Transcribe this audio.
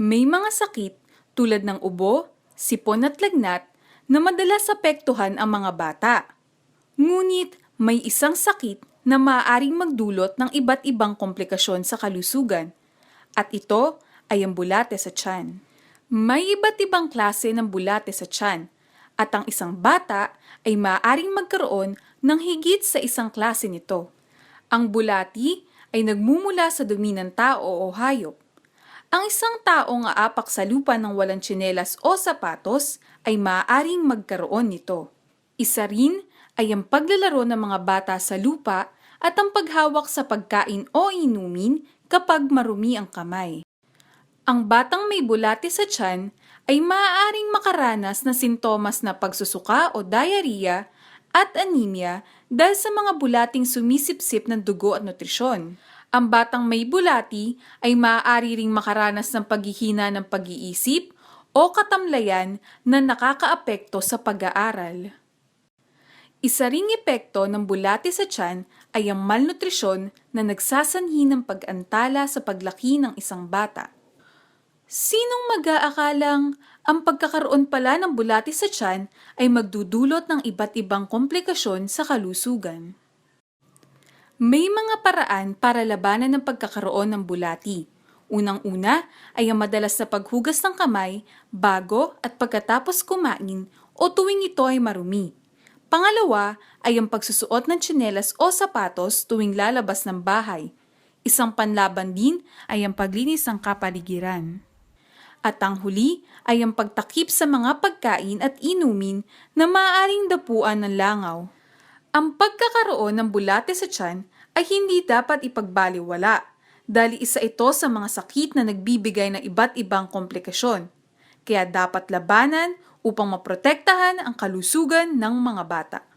May mga sakit tulad ng ubo, sipon at lagnat na madalas apektuhan ang mga bata. Ngunit may isang sakit na maaaring magdulot ng iba't ibang komplikasyon sa kalusugan at ito ay ang bulate sa tiyan. May iba't ibang klase ng bulate sa tiyan at ang isang bata ay maaaring magkaroon ng higit sa isang klase nito. Ang bulati ay nagmumula sa dumi ng tao o hayop. Ang isang taong aapak sa lupa ng walang tsinelas o sapatos ay maaaring magkaroon nito. Isa rin ay ang paglalaro ng mga bata sa lupa at ang paghawak sa pagkain o inumin kapag marumi ang kamay. Ang batang may bulate sa tiyan ay maaaring makaranas ng sintomas na pagsusuka o diarrhea at anemia dahil sa mga bulating sumisipsip ng dugo at nutrisyon. Ang batang may bulati ay maaari ring makaranas ng paghihina ng pag-iisip o katamlayan na nakakaapekto sa pag-aaral. Isa ring epekto ng bulati sa tiyan ay ang malnutrisyon na nagsasanhi ng pag-antala sa paglaki ng isang bata. Sinong mag-aakalang ang pagkakaroon pala ng bulati sa tiyan ay magdudulot ng iba't ibang komplikasyon sa kalusugan? May mga paraan para labanan ng pagkakaroon ng bulati. Unang-una ay ang madalas na paghugas ng kamay bago at pagkatapos kumain o tuwing ito ay marumi. Pangalawa ay ang pagsusuot ng tsinelas o sapatos tuwing lalabas ng bahay. Isang panlaban din ay ang paglinis ng kapaligiran. At ang huli ay ang pagtakip sa mga pagkain at inumin na maaaring dapuan ng langaw. Ang pagkakaroon ng bulate sa tiyan ay hindi dapat ipagbaliwala dahil isa ito sa mga sakit na nagbibigay ng iba't ibang komplikasyon. Kaya dapat labanan upang maprotektahan ang kalusugan ng mga bata.